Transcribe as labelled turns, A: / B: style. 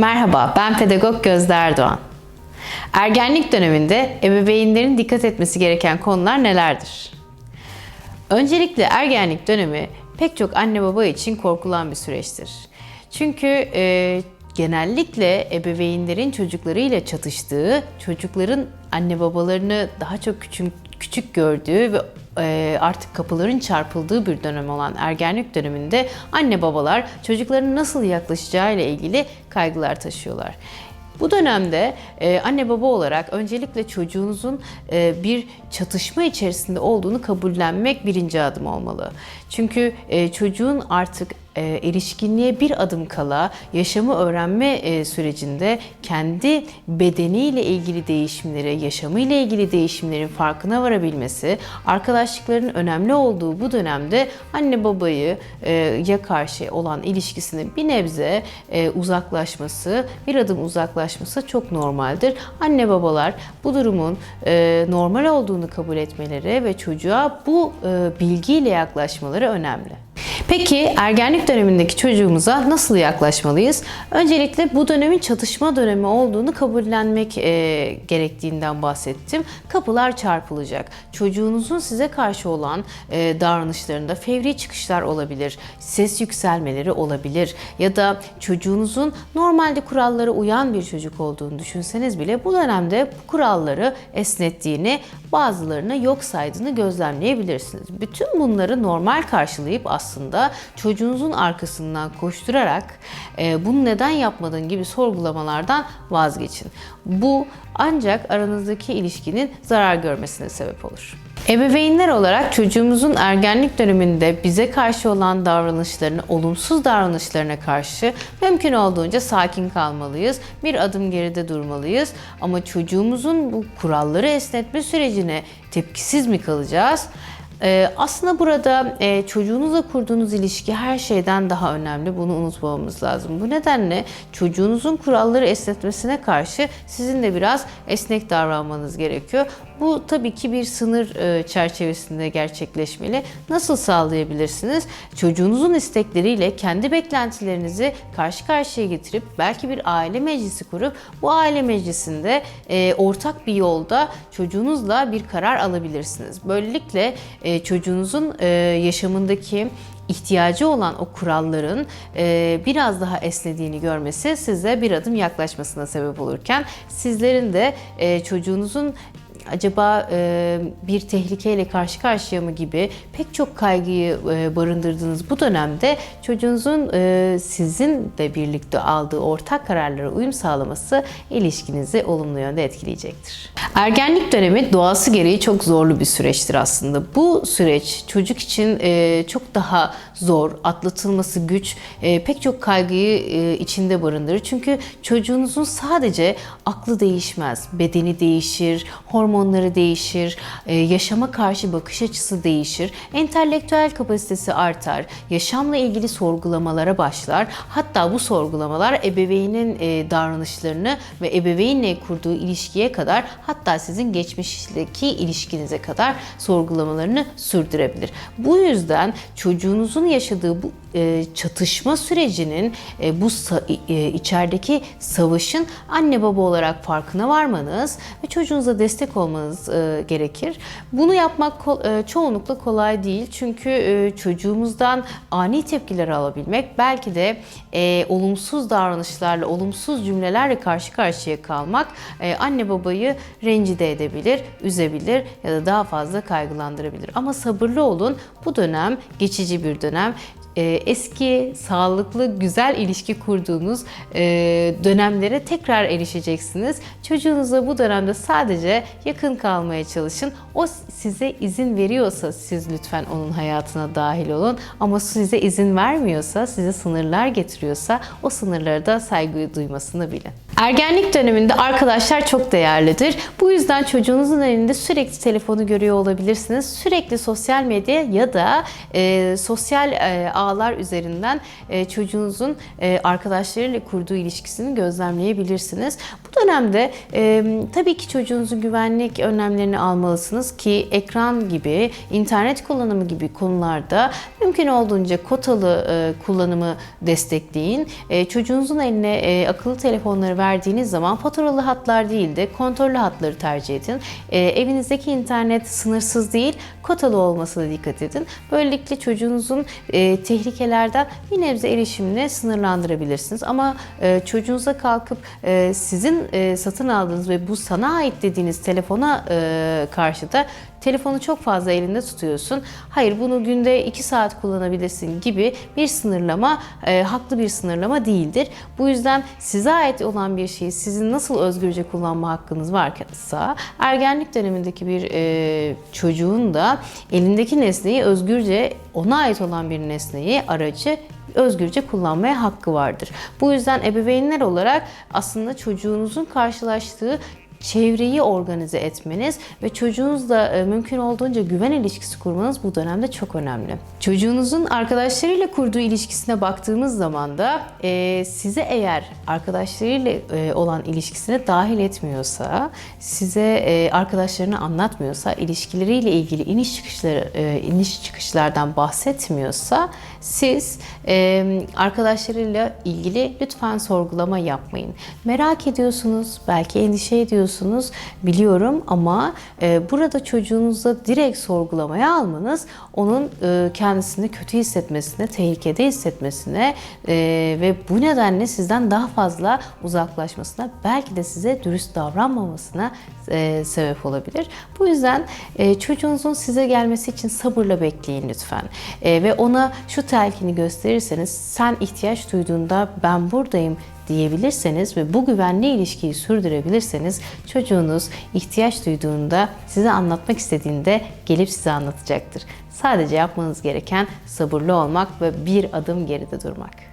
A: Merhaba, ben pedagog Gözde Erdoğan. Ergenlik döneminde ebeveynlerin dikkat etmesi gereken konular nelerdir? Öncelikle ergenlik dönemi pek çok anne baba için korkulan bir süreçtir. Çünkü e, genellikle ebeveynlerin çocuklarıyla çatıştığı, çocukların anne babalarını daha çok küçük küçük gördüğü ve e, artık kapıların çarpıldığı bir dönem olan ergenlik döneminde anne babalar çocukların nasıl yaklaşacağı ile ilgili kaygılar taşıyorlar. Bu dönemde e, anne baba olarak öncelikle çocuğunuzun e, bir çatışma içerisinde olduğunu kabullenmek birinci adım olmalı. Çünkü çocuğun artık erişkinliğe bir adım kala yaşamı öğrenme e, sürecinde kendi bedeniyle ilgili değişimleri, yaşamıyla ilgili değişimlerin farkına varabilmesi, arkadaşlıkların önemli olduğu bu dönemde anne babayı e, ya karşı olan ilişkisini bir nebze e, uzaklaşması, bir adım uzaklaşması çok normaldir. Anne babalar bu durumun e, normal olduğunu kabul etmeleri ve çocuğa bu e, bilgiyle yaklaşmaları önemli. Peki ergenlik dönemindeki çocuğumuza nasıl yaklaşmalıyız? Öncelikle bu dönemin çatışma dönemi olduğunu kabullenmek e, gerektiğinden bahsettim. Kapılar çarpılacak. Çocuğunuzun size karşı olan e, davranışlarında fevri çıkışlar olabilir, ses yükselmeleri olabilir ya da çocuğunuzun normalde kurallara uyan bir çocuk olduğunu düşünseniz bile bu dönemde bu kuralları esnettiğini, bazılarını yok saydığını gözlemleyebilirsiniz. Bütün bunları normal karşılayıp aslında çocuğunuzun arkasından koşturarak e, bunu neden yapmadın gibi sorgulamalardan vazgeçin. Bu ancak aranızdaki ilişkinin zarar görmesine sebep olur. Ebeveynler olarak çocuğumuzun ergenlik döneminde bize karşı olan davranışlarını, olumsuz davranışlarına karşı mümkün olduğunca sakin kalmalıyız. Bir adım geride durmalıyız. Ama çocuğumuzun bu kuralları esnetme sürecine tepkisiz mi kalacağız? Ee, aslında burada e, çocuğunuzla kurduğunuz ilişki her şeyden daha önemli. Bunu unutmamamız lazım. Bu nedenle çocuğunuzun kuralları esnetmesine karşı sizin de biraz esnek davranmanız gerekiyor. Bu tabii ki bir sınır e, çerçevesinde gerçekleşmeli. Nasıl sağlayabilirsiniz? Çocuğunuzun istekleriyle kendi beklentilerinizi karşı karşıya getirip belki bir aile meclisi kurup bu aile meclisinde e, ortak bir yolda çocuğunuzla bir karar alabilirsiniz. Böylelikle e, çocuğunuzun e, yaşamındaki ihtiyacı olan o kuralların e, biraz daha esnediğini görmesi size bir adım yaklaşmasına sebep olurken sizlerin de e, çocuğunuzun acaba e, bir tehlikeyle karşı karşıya mı gibi pek çok kaygıyı e, barındırdığınız bu dönemde çocuğunuzun e, sizin de birlikte aldığı ortak kararlara uyum sağlaması ilişkinizi olumlu yönde etkileyecektir. Ergenlik dönemi doğası gereği çok zorlu bir süreçtir aslında. Bu süreç çocuk için e, çok daha zor, atlatılması güç, e, pek çok kaygıyı e, içinde barındırır. Çünkü çocuğunuzun sadece aklı değişmez, bedeni değişir, hormonları değişir, e, yaşama karşı bakış açısı değişir, entelektüel kapasitesi artar, yaşamla ilgili sorgulamalara başlar. Hatta bu sorgulamalar ebeveynin e, davranışlarını ve ebeveynle kurduğu ilişkiye kadar hatta sizin geçmişteki ilişkinize kadar sorgulamalarını sürdürebilir. Bu yüzden çocuğunuzun yaşadığı bu e, çatışma sürecinin bu içerideki savaşın anne baba olarak farkına varmanız ve çocuğunuza destek olmanız e, gerekir. Bunu yapmak kol- e, çoğunlukla kolay değil çünkü e, çocuğumuzdan ani tepkiler alabilmek belki de e, olumsuz davranışlarla, olumsuz cümlelerle karşı karşıya kalmak e, anne babayı rencide edebilir, üzebilir ya da daha fazla kaygılandırabilir. Ama sabırlı olun. Bu dönem geçici bir dönem eski, sağlıklı, güzel ilişki kurduğunuz e, dönemlere tekrar erişeceksiniz. Çocuğunuza bu dönemde sadece yakın kalmaya çalışın. O size izin veriyorsa siz lütfen onun hayatına dahil olun. Ama size izin vermiyorsa, size sınırlar getiriyorsa o sınırları da saygı duymasını bilin. Ergenlik döneminde arkadaşlar çok değerlidir. Bu yüzden çocuğunuzun elinde sürekli telefonu görüyor olabilirsiniz. Sürekli sosyal medya ya da e, sosyal e, ağlar üzerinden e, çocuğunuzun e, arkadaşlarıyla kurduğu ilişkisini gözlemleyebilirsiniz. Bu dönemde e, tabii ki çocuğunuzun güvenlik önlemlerini almalısınız ki ekran gibi, internet kullanımı gibi konularda mümkün olduğunca kotalı e, kullanımı destekleyin. E, çocuğunuzun eline e, akıllı telefonları verdiğiniz zaman faturalı hatlar değil de kontrollü hatları tercih edin. E, evinizdeki internet sınırsız değil, kotalı olmasına dikkat edin. Böylelikle çocuğunuzun e, tehlikelerden bir nebze erişimini sınırlandırabilirsiniz. Ama e, çocuğunuza kalkıp e, sizin e, satın aldığınız ve bu sana ait dediğiniz telefona e, karşı da telefonu çok fazla elinde tutuyorsun. Hayır bunu günde 2 saat kullanabilirsin gibi bir sınırlama e, haklı bir sınırlama değildir. Bu yüzden size ait olan bir şeyi sizin nasıl özgürce kullanma hakkınız varsa ergenlik dönemindeki bir e, çocuğun da elindeki nesneyi özgürce ona ait olan bir nesneyi aracı özgürce kullanmaya hakkı vardır. Bu yüzden ebeveynler olarak aslında çocuğunuzun karşılaştığı çevreyi organize etmeniz ve çocuğunuzla e, mümkün olduğunca güven ilişkisi kurmanız bu dönemde çok önemli. Çocuğunuzun arkadaşlarıyla kurduğu ilişkisine baktığımız zaman da e, size eğer arkadaşlarıyla e, olan ilişkisine dahil etmiyorsa, size e, arkadaşlarını anlatmıyorsa, ilişkileriyle ilgili iniş çıkışları e, iniş çıkışlardan bahsetmiyorsa siz e, arkadaşlarıyla ilgili lütfen sorgulama yapmayın. Merak ediyorsunuz, belki endişe ediyorsunuz biliyorum ama e, burada çocuğunuza direkt sorgulamaya almanız onun e, kendisini kötü hissetmesine, tehlikede hissetmesine e, ve bu nedenle sizden daha fazla uzaklaşmasına, belki de size dürüst davranmamasına sebep olabilir. Bu yüzden çocuğunuzun size gelmesi için sabırla bekleyin lütfen. Ve ona şu telkini gösterirseniz sen ihtiyaç duyduğunda ben buradayım diyebilirseniz ve bu güvenli ilişkiyi sürdürebilirseniz çocuğunuz ihtiyaç duyduğunda size anlatmak istediğinde gelip size anlatacaktır. Sadece yapmanız gereken sabırlı olmak ve bir adım geride durmak.